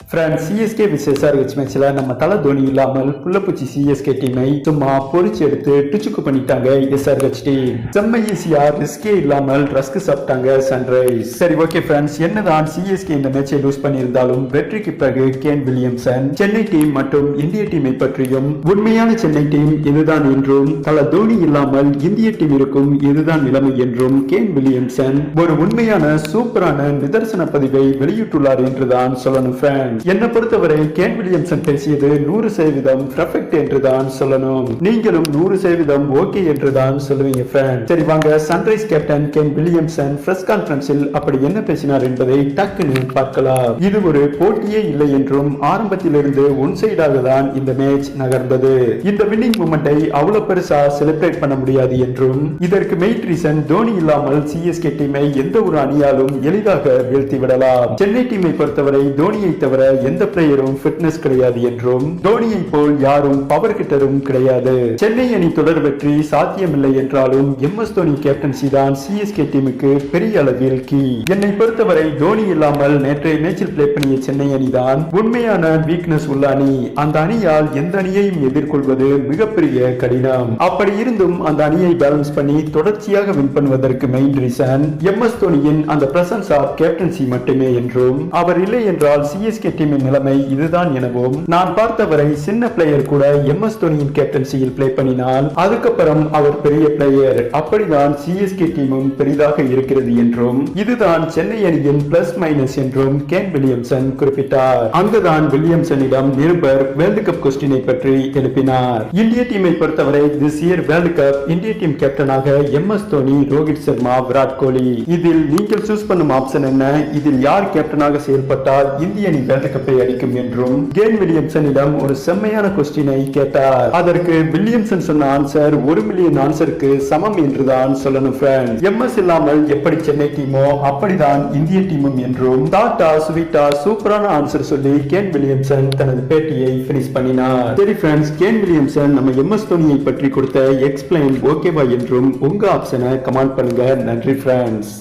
Friends CSK விசேஷ் RH மேட்ச்ல நம்ம தலை தோனி இல்லாமல் புள்ளப்பூச்சி சிஎஸ்கே டீமை சும்மா பொறிச்சு எடுத்து டுச்சுக்கு பண்ணிட்டாங்க எஸ்ஆர்ஹெச் டீம் செம்ம ஈஸியா ரிஸ்கே இல்லாமல் ரஸ்க் சாப்பிட்டாங்க சன்ரைஸ் சரி ஓகே ஃப்ரெண்ட்ஸ் என்னதான் சிஎஸ்கே இந்த மேட்சை லூஸ் பண்ணியிருந்தாலும் வெற்றிக்கு பிறகு கேன் வில்லியம்சன் சென்னை டீம் மற்றும் இந்திய டீமை பற்றியும் உண்மையான சென்னை டீம் இதுதான் என்றும் தல தோனி இல்லாமல் இந்திய டீம் இருக்கும் இதுதான் நிலைமை என்றும் கேன் வில்லியம்சன் ஒரு உண்மையான சூப்பரான நிதர்சன பதிவை வெளியிட்டுள்ளார் என்றுதான் சொல்லணும் ஃப்ரெண்ட்ஸ் என்னை பொறுத்தவரை கேன் வில்லியம்சன் பேசியது நூறு சதவீதம் பெர்ஃபெக்ட் என்றுதான் சொல்லணும். நீங்களும் நூறு சதவீதம் ஓகே என்று தான் சொல்லுவீங்க ஃப்ரெண்ட் சரி வாங்க sunrise captain Kane Williamson press கான்பரன்ஸில் அப்படி என்ன பேசினார் என்பதை டக்குன்னு பார்க்கலாம். இது ஒரு போட்டியே இல்லை என்றும் ஆரம்பத்திலிருந்து ஒன் சைடாக தான் இந்த மேட்ச் நகர்ந்தது. இந்த வின்னிங் மூமெண்டை அவ்வளவு பெருசா செலிப்ரேட் பண்ண முடியாது என்றும் இதற்கு மெயின் ரீசன் தோனி இல்லாமல் சிஎஸ்கே டீமை எந்த ஒரு அணியாலும் எளிதாக வீழ்த்தி விடலாம் சென்னை டீமை பொறுத்தவரை தோனியை தவிர எந்த பிளேயரும் ஃபிட்னஸ் கிடையாது என்றும் தோனியை போல் யாரும் பவர் கிட்டரும் கிடையாது. சென்னை அணி தொடர் வெற்றி சாத்தியமில்லை என்றாலும் எம் எஸ் தோனி கேப்டன்சி தான் சிஎஸ்கே டீமுக்கு பெரிய அளவில் கீ என்னை பொறுத்தவரை தோனி இல்லாமல் நேற்றைய மேட்சில் பிளே பண்ணிய சென்னை அணி தான் உண்மையான வீக்னஸ் உள்ள அணி. அந்த அணியால் எந்த அணியையும் எதிர்கொள்வது மிகப்பெரிய கடினம். அப்படி இருந்தும் அந்த அணியை பேலன்ஸ் பண்ணி தொடர்ச்சியாக வின் பண்ணுவதற்கு மெயின் ரீசன் எம் எஸ் தோனியின் அந்த பிரசன்ஸ் ஆஃப் கேப்டன்சி மட்டுமே என்றும். அவர் இல்லை என்றால் சிஎஸ்கே டீமின் நிலைமை இதுதான் எனவும். நான் பார்த்தவரை சின்ன பிளேயர் கூட எம் எஸ் தோனியின் கேப்டன்சியில் பிளே பண்ணினால் அதுக்கப்புறம் அவர் பெரிய பிளேயர் அப்படிதான் சிஎஸ்கே டீமும் பெரிதாக இருக்கிறது என்றும் இதுதான் சென்னை அணியின் பிளஸ் மைனஸ் என்றும் கேன் வில்லியம்சன் குறிப்பிட்டார். அங்குதான் வில்லியம்சனிடம் நிருபர் வேர்ல்டு கப் கொஸ்டினை பற்றி எழுப்பினார். இந்திய டீமை பொறுத்தவரை திஸ் இயர் வேர்ல்டு கப் இந்திய டீம் கேப்டனாக எம் எஸ் தோனி ரோஹித் சர்மா விராட் கோலி. இதில் நீங்கள் சூஸ் பண்ணும் ஆப்ஷன் என்ன? இதில் யார் கேப்டனாக செயல்பட்டால் இந்திய அணி வேர்ல்டு கப்பை அடிக்கும் என்றும் கேன் வில்லியம்சனிடம் ஒரு செம்மையான கொஸ்டினை கேட்டார். அதற்கு வில்லியம்சன் சொன்ன ஆன்சர் ஒரு மில்லியன் ஆன்சருக்கு சமம் என்றுதான் சொல்லணும் ஃப்ரெண்ட் எம்எஸ் இல்லாமல் எப்படி சென்னை டீமோ? அப்படிதான் இந்திய டீமும் என்றும் டாட்டா ஸ்வீட்டா சூப்பரான ஆன்சர் சொல்லி கேன் வில்லியம்சன் தனது பேட்டியை பினிஷ் பண்ணினார். சரி ஃப்ரெண்ட்ஸ் கேன் வில்லியம்சன் நம்ம எம்எஸ் தோனியை பற்றி கொடுத்த எக்ஸ்பிளைன் ஓகேவா என்றும் உங்க ஆப்ஷனை கமெண்ட் பண்ணுங்க. நன்றி ஃப்ரெண்ட்ஸ்